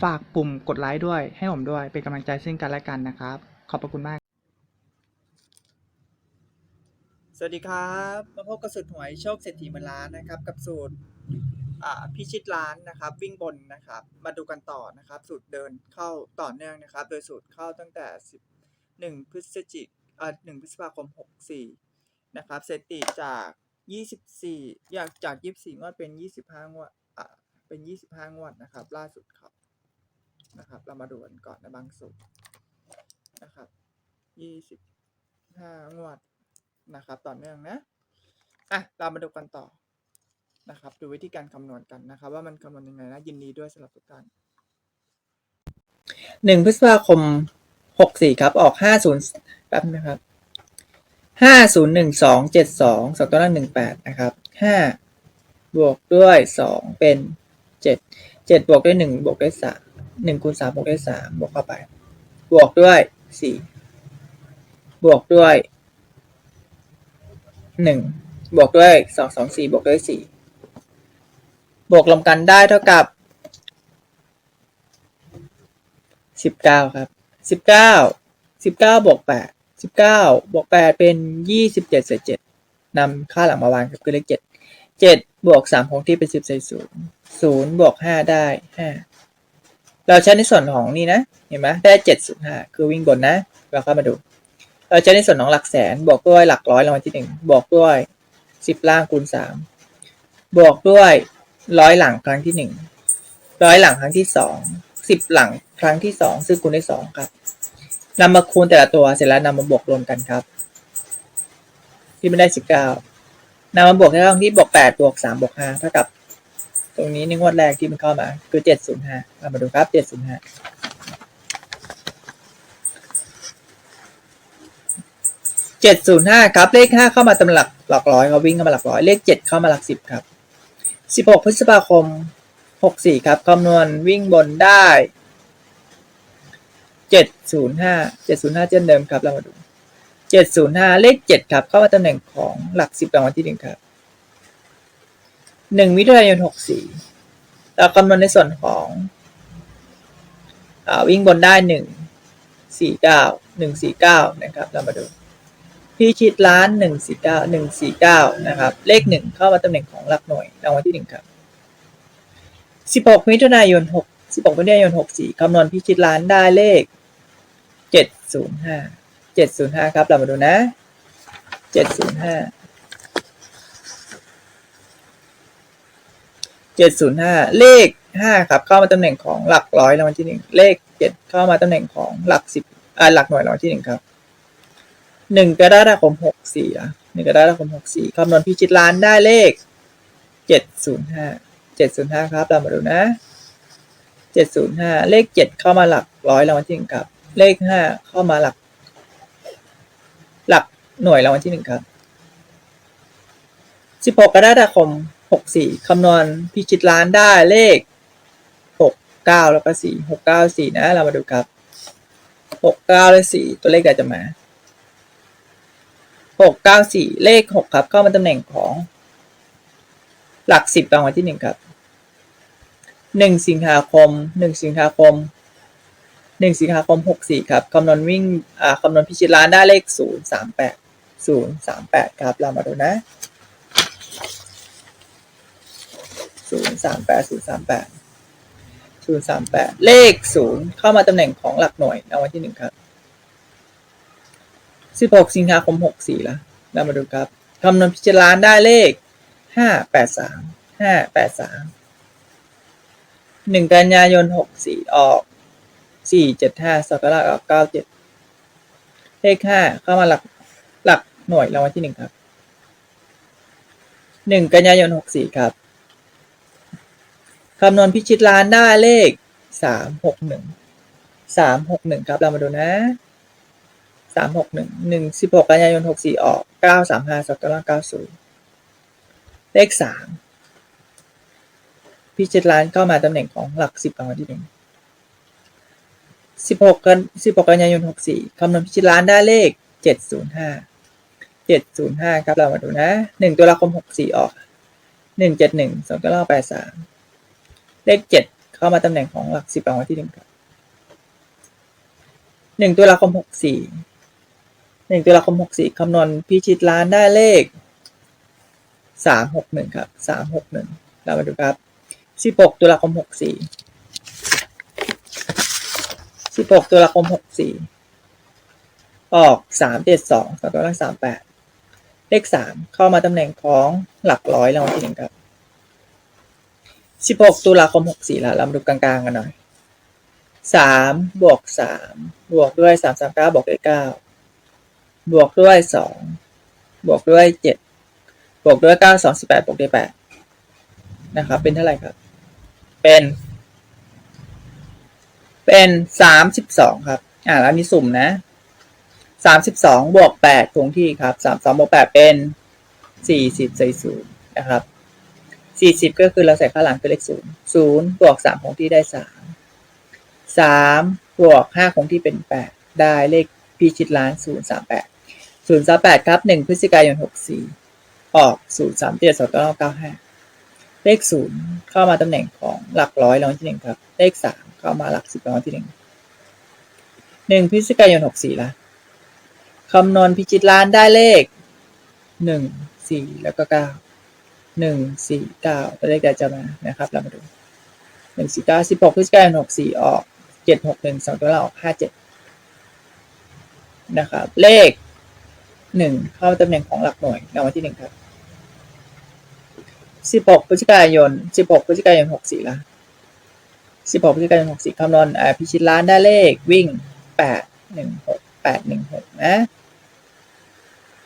ฝากปุ่มกดไลค์ด้วย ให้ผมด้วย เป็นกำลังใจซึ่งกันและกันนะครับ ขอบพระคุณมาก สวัสดีครับ มาพบกับสูตรหวยโชคเศรษฐีเงินล้านนะครับ กับสูตรพิชิตล้านนะครับ วิ่งบนนะครับ มาดูกันต่อนะครับ สูตรเดินเข้าต่อเนื่องนะครับ โดยสูตรเข้าตั้งแต่ 1 พฤศจิกอ่า1พฤษภาคม 64 นะครับสถิติจาก 24 อยากจาก 24 งวดเป็น 25 งวดอ่าเป็น 25 งวดนะครับ ล่าสุดครับ นะครับ เรามาดูกันก่อนในบางสูตรนะครับ25งวดนะครับ ต่อเนื่องนะอะเรามาดูกันต่อนะครับ ดูวิธีการคำนวณกันนะครับ ว่ามันคำนวณยังไงนะยินดีด้วยสำหรับทุกท่านหนึ่งพฤษภาคมหกสี่ครับ ออกห้าศูนย์แป๊บนะครับห้าศูนย์หนึ่งสองเจ็ดสองสองตัวล่างหนึ่งแปดนะครับห้าบวกด้วยสองเป็นเจ็ดเจ็ดบวกด้วยหนึ่งบวกด้วยสาม หนึ่งคูณสามบวกด้วยสามบวกเข้าไป บวกด้วยสี่บวกด้วยหนึ่งบวกด้วยสองสองสี่บวกด้วยสี่บวกรวมกันได้เท่ากับสิบเก้าครับสิบเก้าสิบเก้าบวกแปดสิบเก้าบวกแปดเป็นยี่สิบเจ็ดเศษเจ็ดนำค่าหลังมาวางกับคือเลขเจ็ดเจ็ดบวกสามคงที่เป็นสิบใส่ศูนย์ศูนย์บวกห้าได้ห้า เราใช้ในส่วนของนี่นะ เห็นไหมได้เจ็ดศูนย์ห้าคือวิ่งบนนะ เราเข้ามาดู เราใช้ในส่วนของหลักแสน บวกด้วยหลักร้อยรางวัลที่หนึ่งบวกด้วยสิบล่างคูณสามบวกด้วยร้อยหลังครั้งที่หนึ่งร้อยหลังครั้งที่สองสิบหลังครั้งที่สองซึ่งคูณด้วยสองครับนำมาคูณแต่ละตัวเสร็จแล้วนำมาบวกรวมกันครับ ที่ไม่ได้สิบเก้านำมาบวกที่ห้องที่บวกแปดบวกสามบวกห้าเท่ากับ ตรงนี้ในงวดแรกที่มันเข้ามา คือเจ็ดศูนย์ห้าเรามาดูครับเจ็ดศูนย์ห้าเจ็ดศูนย์ห้าครับ เลขห้าเข้ามาตำหลักหลักร้อยเขาวิ่งเข้ามาหลักร้อยเลขเจ็ดเข้ามาหลักสิบครับสิบหกพฤษภาคมหกสี่ครับคำนวณวิ่งบนได้เจ็ดศูนย์ห้าเจ็ดศูนย์ห้าเช่นเดิมครับเรามาดูเจ็ดศูนย์ห้าเลขเจ็ดครับ เข้ามาตำแหน่งของหลักสิบรางวัลที่หนึ่งครับ หนึ่งมิถุนายนหกสี่เราคำนวณในส่วนของอวิ่งบนได้หนึ่งสี่เก้าหนึ่งสี่เก้านะครับ เรามาดู พี่ชิดล้านหนึ่งสี่เก้าหนึ่งสี่เก้านะครับ เลขหนึ่งเข้ามาตำแหน่งของหลักหน่วยรางวัลที่หนึ่งครับสิบหกมิถุนายนหกสิบหกมิถุนายนหกสี่คำนวณพี่ชิดล้านได้เลขเจ็ดศูนย์ห้าเจ็ดศูนย์ห้าครับ เรามาดูนะเจ็ดศูนย์ห้า จ็ดศูนย์ห้าเลขห้าครับ เข้ามาตำแหน่งของหลักร้อยรางวัลที่หนึ่งเลขเจ็ดเข้ามาตำแหน่งของหลักสิบอ่าหลักหน่วยรางวัลที่หนึ่งครับหนึ่งกรกฎาคมหกสี่อะหนึ่งกรกฎาคมหกสี่คำนวณพิชิตล้านได้เลขเจ็ดศูนย์ห้าเจ็ดศูนย์ห้าครับเรามาดูนะเจ็ดศูนย์ห้าเลขเจ็ดเข้ามาหลักร้อยรางวัลที่หนึ่งครับ เลขห้าเข้ามาหลัก หลักหน่วยรางวัลที่หนึ่งครับสิบหกกรกฎาคม หกสี่คำนวณพิชิตล้านได้เลขหกเก้าแล้วก็สี่หกเก้าสี่นะ เรามาดูครับหกเก้าและสี่ตัวเลขใดจะมาหกเก้าสี่เลขหกครับ เข้ามาตำแหน่งของหลักสิบรางวัลที่หนึ่งครับหนึ่งสิงหาคมหนึ่งสิงหาคมหนึ่งสิงหาคมหกสี่ครับคำนวณวิ่งอ่าคำนวณพิชิตล้านได้เลขศูนย์สามแปดศูนย์สามแปดครับ เรามาดูนะ ศูนย์สามแปดศูนย์สามแปดศูนย์สามแปดเลขศูนย์เข้ามาตำแหน่งของหลักหน่วยรางวัลที่หนึ่งครับสิบหกสิงหาคมหกสี่ละเรามาดูครับคำนวณพิจารณาได้เลขห้าแปดสามห้าแปดสามหนึ่งกันยายนหกสี่ออกสี่เจ็ดห้าสักการะออกเก้าเจ็ดเลขห้าเข้ามาหลักหลักหน่วยรางวัลที่หนึ่งครับหนึ่งกันยายนหกสี่ครับ คำนวณพิชิตล้านได้เลขสามหกหนึ่งสามหกหนึ่งครับเรามาดูนะสามหกหนึ่งหนึ่งสิบหกกันยายนหกสี่ออกเก้าสามห้าสักการะเก้าศูนย์เลขสามพิชิตล้านเข้ามาตำแหน่งของหลักสิบรางวัลที่หนึ่งสิบหกกันสิบหกกันยายนหกสี่คำนวณพิชิตล้านได้เลขเจ็ดศูนย์ห้าเจ็ดศูนย์ห้าครับเรามาดูนะหนึ่งตุลาคมหกสี่ออกหนึ่งเจ็ดหนึ่งสองเก้าแปดสาม เลขเจ็ดเข้ามาตำแหน่งของหลักสิบรางวัลที่หนึ่งครับหนึ่งตุลาคมหกสี่หนึ่งตุลาคมหกสี่คำนวณพิชิตล้านได้เลขสามหกหนึ่งครับสามหกหนึ่งเรามาดูครับสิบหกตุลาคมหกสี่สิบหกตุลาคมหกสี่ออกสามเจ็ดสองสองตัวล่างสามแปดเลขสามเข้ามาตำแหน่งของหลักร้อยรางวัลที่หนึ่งครับ สิบหกตุลาคมหกสี่ละเรามาดูกลางๆกันหน่อยสามบวกสามบวกด้วยสามสามเก้าบวกด้วยเก้าบวกด้วยสองบวกด้วยเจ็ดบวกด้วยเก้าสองสิบแปดบวกด้วยแปดนะครับ เป็นเท่าไหร่ครับ เป็น เป็นสามสิบสองครับ อ่าแล้วมีสุ่มนะสามสิบสองบวกแปดคงที่ครับสามสองบวกแปดเป็นสี่สิบใส่ศูนย์นะครับ สี่สิบก็คือเราใส่ข้างหลังเป็นเลขศูนย์ศูนย์บวกสามคงที่ได้สามสามบวกห้าคงที่เป็นแปดได้เลขพิชิตล้านศูนย์สามแปดศูนย์สามแปดครับหนึ่งพฤศจิกายนหกสี่ออกศูนย์สามเจ็ดสองเก้าเก้าห้าเลขศูนย์เข้ามาตำแหน่งของหลักร้อยรางวัลที่หนึ่งครับ เลขสามเข้ามาหลักสิบรางวัลที่หนึ่งหนึ่งพฤศจิกายนหกสี่ละคำนวณพิจิตล้านได้เลขหนึ่งสี่แล้วก็เก้า หนึ่งสี่เก้าตัวเลขใดจะมานะครับ เรามาดูหนึ่งสี่เก้าสิบหกพฤศจิกายนหกสี่ออกเจ็ดหกหนึ่งสองตัวเราออกห้าเจ็ดนะครับ เลขหนึ่งเข้าตำแหน่งของหลักหน่วยรางวัลที่หนึ่งครับสิบหกพฤศจิกายนสิบหกพฤศจิกายนหกสี่ละสิบหกพฤศจิกายนหกสี่คำนวณพิชิตล้านได้เลขวิ่งแปดหนึ่งหกแปดหนึ่งหกนะ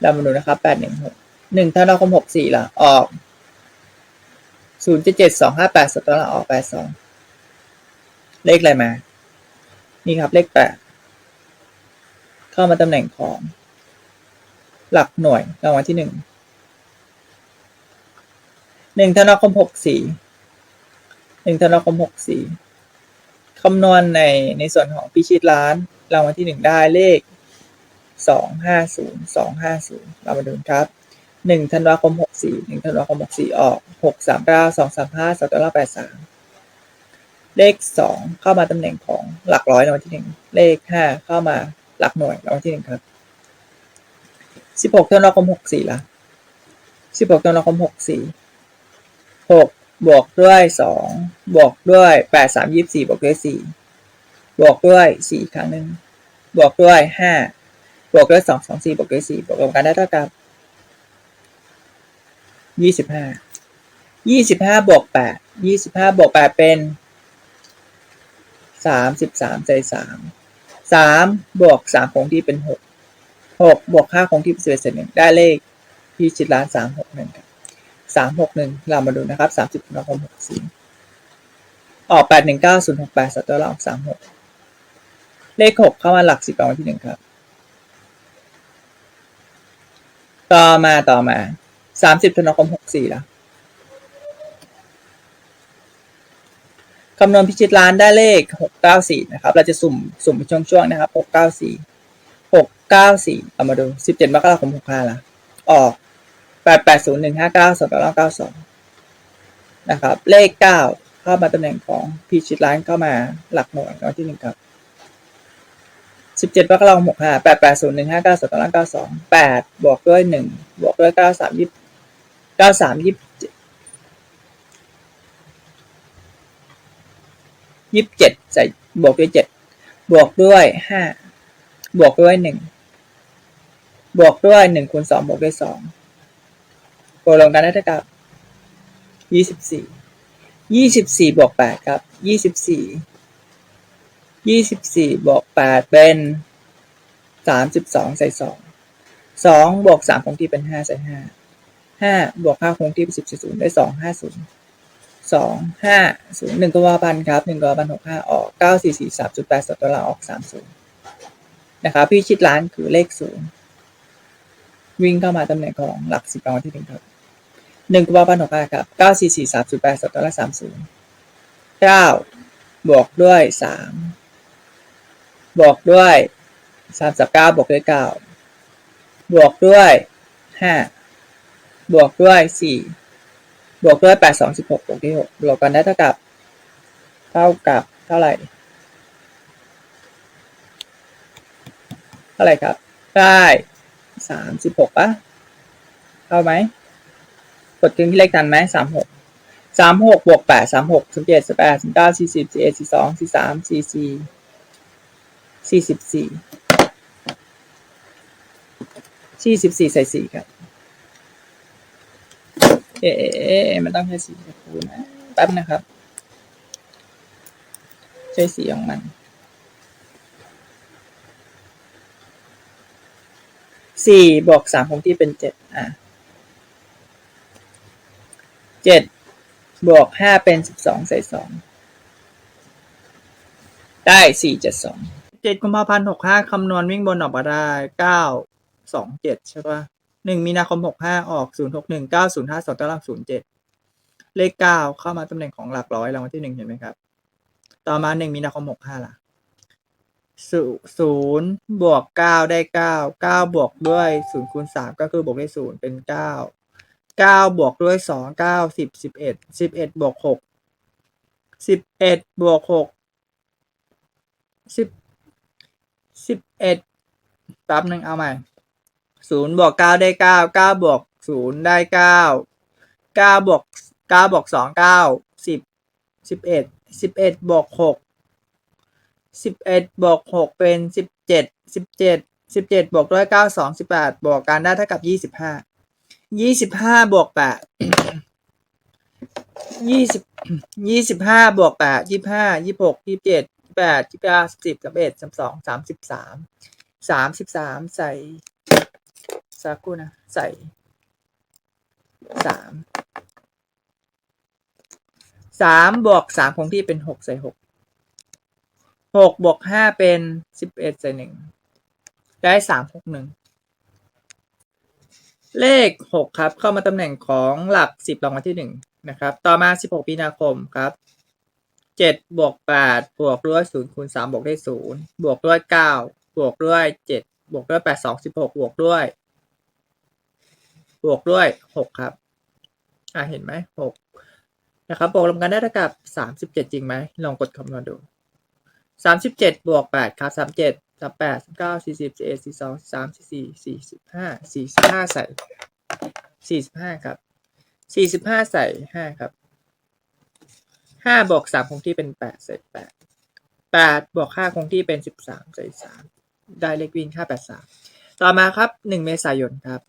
เรามาดูนะครับแปดหนึ่งหกหนึ่งธันวาคมหกสี่ละออก ศูนย์เจ็ดเจ็ดสองห้าแปดสตอละออกแปดสองเลขอะไรมา นี่ครับเลขแปดเข้ามาตำแหน่งของ หลักหน่วยรางวัลที่หนึ่งหนึ่งธนาคมหกสี่หนึ่งธนาคมหกสี่คำนวณในในส่วนของพิชิตล้านรางวัลที่หนึ่งได้เลขสองห้าศูนย์สองห้าศูนย์เรามาดูครับ หนึ่งธันวาคมหกสี่หนึ่งธันวาคมหกสี่ออกหกสามเก้าสองสามห้าสองตัวละแปดสามเลขสองเข้ามาตำแหน่งของหลักร้อยรางวัลที่หนึ่งเลขห้าเข้ามาหลักหน่วยรางวัลที่หนึ่งครับสิบหกธันวาคมหกสี่ละสิบหกธันวาคมหกสี่หกบวกด้วยสองบวกด้วยแปดสามยี่สี่บวกด้วยสี่บวกด้วยสี่ครั้งหนึ่งบวกด้วยห้าบวกด้วยสองสองสี่บวกด้วยสี่บวกรวมกันได้เท่ากับ ยี่สิบห้ายี่สิบห้าบวกแปดยี่สิบห้าบวกแปดเป็นสามสิบสามใจสามสามบวกสามคงที่เป็นหกหกบวกห้าคงที่เป็นสิบเอ็ดเศษหนึ่งได้เลขที่ชิดล้านสามหกหนึ่งครับสามหกหนึ่งเรามาดูนะครับสามสิบธันาคมหกสี่ออกแปดหนึ่งเก้าศูนย์หกแปดสัตว์ตัวเราออกสามหกเลขหกเข้ามาหลักสิบรางวัลที่หนึ่งครับ ต่อมาต่อมา สามสิบธันวาคมหกสี่ละคำนวณพิชิตล้านได้เลขหกเก้าสี่นะครับ เราจะสุ่มสุ่มเป็นช่วงๆนะครับหกเก้าสี่หกเก้าสี่เอามาดูสิบเจ็ดมกราคมหกห้าละออกแปดแปดศูนย์หนึ่งห้าเก้าสองเก้าเก้าสองนะครับ เลขเก้าเข้ามาตำแหน่งของพิชิตล้านเข้ามาหลักหน่วยรางวัลที่หนึ่งครับสิบเจ็ดมกราคมหกห้าแปดแปดศูนย์หนึ่งห้าเก้าสองเก้าเก้าสองแปดบวกด้วยหนึ่งบวกด้วยเก้าสามยี่ เก้าสามยี่ยี่สิบเจ็ดใส่บวกด้วยเจ็ดบวกด้วยห้าบวกด้วยหนึ่งบวกด้วยหนึ่งคูณสองบวกด้วยสองบวกรวมกันได้เท่ากับยี่สิบสี่ยี่สิบสี่บวกแปดครับยี่สิบสี่ยี่สิบสี่บวกแปดเป็นสามสิบสองใส่สองสองบวกสามคงที่เป็นห้าใส่ห้า ห้าบวกห้าคงที่เป็นสิบใส่ศูนย์ได้สองห้าศูนย์สองห้าศูนย์หนึ่งกว่าพันครับหนึ่งกว่าพันหกห้าออกเก้าสี่สี่สามจุดแปดสตัวหลังออกสามศูนย์นะครับพี่ชิดล้านคือเลขศูนย์วิ่งเข้ามาตำแหน่งของหลักสิบรางวัลที่หนึ่งครับหนึ่งกุมภาพันหกห้าครับเก้าสี่สี่สามศูนย์แปดสตัวละสามศูนย์เก้าบวกด้วยสามบวกด้วยสามสิบเก้าบวกด้วยเก้าบวกด้วยห้า บวกด้วยสี่บวกด้วยแปดสองสิบหกบวกด้วยหกบวกกันได้เท่ากับ เท่ากับเท่าไหร่เท่าไหร่ครับ ได้สามสิบหกปะเท่าไหมกดเครึ่องที่เลขทันไหมสามหกสามหกบวกแปดสามหกสิบเจ็ดสิบแปดสิบเก้าสี่สิบสี่เอ็ดสี่สองสี่สามสี่สี่สี่สิบสี่สี่สิบสี่ใส่สี่ครับ มันต้องใช้สีชมพูนะแป๊บนะครับ ใช้สีของมัน สี่บวกสามคงที่เป็นเจ็ดอะเจ็ดบวกห้าเป็นสิบสองใส่สองได้สี่เจ็ดสองเจ็ดกุมภาพันธ์หกห้าคำนวณวิ่งบนออกมาได้เก้าสองเจ็ดใช่ปะ หนึ่งมีนาคมหกห้าออกศูนย์หกหนึ่งเก้าศูนย์ห้าสองตารางศูนย์เจ็ดเลขเก้าเข้ามาตำแหน่งของหลักร้อยรางวัลที่หนึ่งเห็นไหมครับ ต่อมาหนึ่งมีนาคมหกห้าล่ะศูศูนย์บวกเก้าได้เก้าเก้าบวกด้วยศูนย์คูณสามก็คือบวกด้วยศูนย์เป็นเก้าเก้าบวกด้วยสองเก้าสิบสิบเอ็ดสิบเอ็ดบวกหกสิบเอ็ดบวกหกสิบสิบเอ็ดแป๊บหนึ่งเอาใหม่ ศูนย์บวกเก้าได้เก้าเก้าบวกศูนย์ได้เก้าเก้าบวกเก้าบวกสองเก้าสิบสิบเอ็ดสิบเอ็ดบวกหกสิบเอ็ดบวกหกเป็นสิบเจ็ดสิบเจ็ดสิบเจ็ดบวกด้วยเก้าสองสิบแปดบวกกันได้เท่ากับยี่สิบห้ายี่สิบห้าบวกแปดยี่สิบยี่สิบห้าบวกแปดยี่ห้ายี่หกยี่เจ็ดแปดยี่เก้าสิบสิบสามเอ็ดสามสองสามสิบสามสามสิบสามใส่ สักครู่นะ ใส่สามสามบวกสามคงที่เป็นหกใส่หกหกบวกห้าเป็นสิบเอ็ดใส่หนึ่งได้สามหกหนึ่งเลขหกครับ เข้ามาตำแหน่งของหลักสิบรางวัลที่หนึ่งนะครับ ต่อมาสิบหกมีนาคมครับเจ็ดบวกแปดบวกด้วยศูนย์คูณสามบวกได้ศูนย์บวกด้วยเก้าบวกด้วยเจ็ดบวกด้วยแปดสองสิบหกบวกด้วย บวกด้วยหกครับ อ่าเห็นไหมหกนะครับ บวกรวมกันได้เท่ากับสามสิบเจ็ดจริงไหม ลองกดคำนวณดูสามสิบเจ็ดบวกแปดครับสามเจ็ดสามแปดสามเก้าสี่สิบเอ็ดสี่สองสามสี่สี่สี่สิบห้าสี่สิบห้าใส่สี่สิบห้าครับสี่สิบห้าใส่ห้าครับห้าบวกสามคงที่เป็นแปดใส่แปดแปดบวกห้าคงที่เป็นสิบสามใส่สามได้เลขวิ่งค่าแปดสามต่อมาครับหนึ่งเมษายนครับ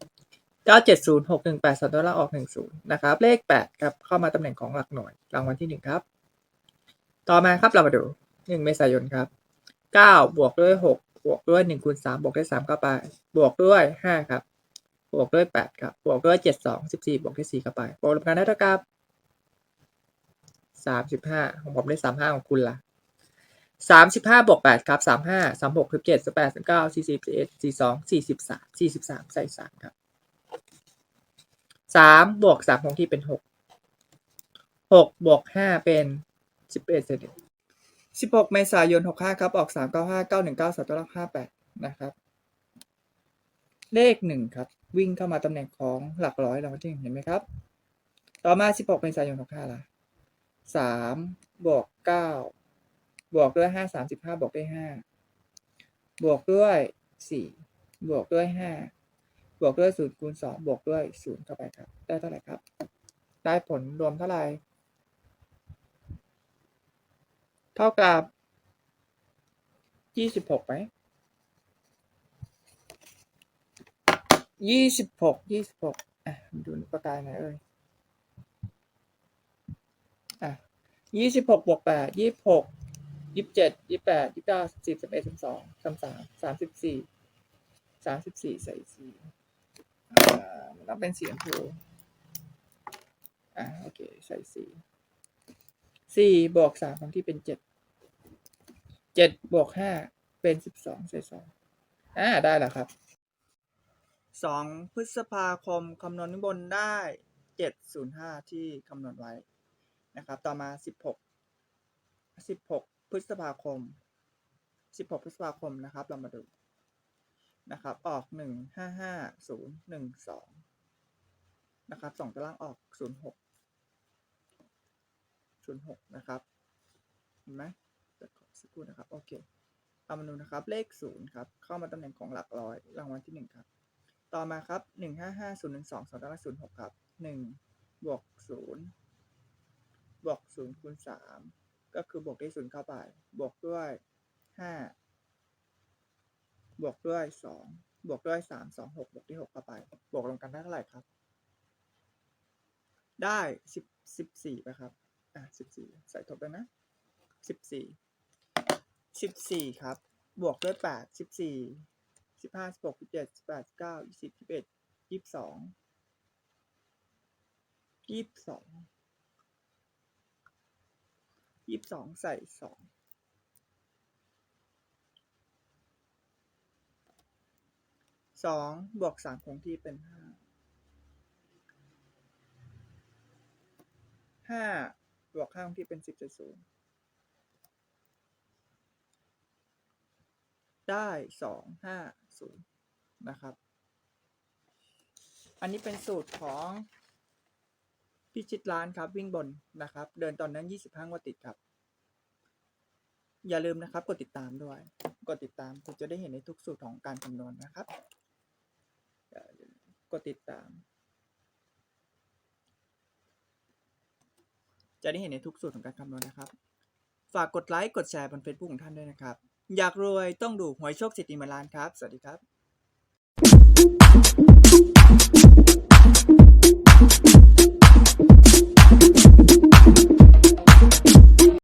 เก้าเจ็ดศูนย์หกหนึ่งแปดสองตัวละออกหนึ่งศูนย์นะครับ เลขแปดครับ เข้ามาตำแหน่งของหลักหน่วย รางวัลที่หนึ่งครับ ต่อมาครับเรามาดูหนึ่งเมษายนครับเก้าบวกด้วยหกบวกด้วยหนึ่งคูณสามบวกด้วยสามเข้าไป บวกด้วยห้าครับ บวกด้วยแปดครับ บวกด้วยเจ็ดสองสิบสี่บวกด้วยสี่เข้าไป บวกรวมกันได้เท่ากับสามสิบห้าของผมได้สามห้าของคุณล่ะสามสิบห้าบวกแปดครับสามห้าสามหกสิบเจ็ดสิบแปดสิบเก้าสี่สิบสี่เอ็ดสี่สองสี่สิบสามสี่สิบสามใส่สามครับ สามบวกสามคงที่เป็นหกหกบวกห้าเป็นสิบเอ็ดเศษสิบหกเมษายนหกห้าครับ ออกสามเก้าห้าเก้าหนึ่งเก้าสามตัวเลขห้าแปดนะครับ เลขหนึ่งครับ วิ่งเข้ามาตำแหน่งของหลักร้อยรางวัลที่หนึ่งเห็นไหมครับ ต่อมาสิบหกเมษายนหกห้าละสามบวกเก้าบวกด้วยห้าสามสิบห้าบวกด้วยห้าบวกด้วยสี่บวกด้วยห้า บวกด้วยศูนย์คูณสองบวกด้วยศูนย์เข้าไปครับ ได้เท่าไหร่ครับ ได้ผลรวมเท่าไหร่ เท่ากับยี่สิบหกไหมยี่สิบหกยี่สิบหกอะดูประกายไหนเอ่ยอะยี่สิบหกบวกแปดยี่สิบหกยี่สิบเจ็ดยี่สิบแปดยี่สิบเก้าสิบสิบสิบเอ็ดสิบสองสามสามสามสิบสี่สามสิบสี่ใส่สี่ อ่ามันต้องเป็นสีชมพูอะโอเค ใส่สี่สี่บวกสามครั้งที่เป็นเจ็ดเจ็ดบวกห้าเป็นสิบสองใส่สองอ่าได้แล้วครับสองพฤษภาคมคำนวณข้างบนได้เจ็ดศูนย์ห้าที่คำนวณไว้นะครับ ต่อมาสิบหกสิบหกพฤษภาคมสิบหกพฤษภาคมนะครับ เรามาดู นะครับ ออกหนึ่งห้าห้าศูนย์หนึ่งสองนะครับสองตารางออกศูนย์หกศูนย์หกนะครับ เห็นไหมเดี๋ยวขอสักครู่นะครับ โอเค เอามาดูนะครับ เลขศูนย์ครับ เข้ามาตำแหน่งของหลักร้อย รางวัลที่หนึ่งครับ ต่อมาครับหนึ่งห้าห้าศูนย์หนึ่งสองสองตารางศูนย์หกครับหนึ่งบวกศูนย์บวกศูนย์คูณสามก็คือบวกได้ศูนย์เข้าไป บวกด้วยห้า บวกด้วยสองบวกด้วยสามสองหกบวกที่หกเข้าไป บวกรวมกันได้เท่าไหร่ครับ ได้สิบสิบสี่ไปครับ อะสิบสี่ใส่ทบเลยนะสิบสี่สิบสี่ครับ บวกด้วยแปดสิบสี่สิบห้าสิบหกสิบเจ็ดสิบแปดสิบเก้ายี่สิบยี่สิบเอ็ดยี่สิบสองยี่สิบสองยี่สิบสองใส่สอง สองบวกสามคงที่เป็นห้าห้าบวกห้าคงที่เป็นสิบจุดศูนย์ได้สองห้าศูนย์นะครับ อันนี้เป็นสูตรของพิชิตล้านครับวิ่งบนนะครับ เดินตอนนั้นยี่สิบห้างวดติดครับ อย่าลืมนะครับ กดติดตามด้วย กดติดตามคุณจะได้เห็นในทุกสูตรของการคำนวณนะครับ ดติดตาม จะได้เห็นในทุกสูตรของการคำนวณนะครับ ฝากกดไลค์กดแชร์บน Facebook ของท่านด้วยนะครับ อยากรวยต้องดูหวยโชคเศรษฐีเงินล้านครับ สวัสดีครับ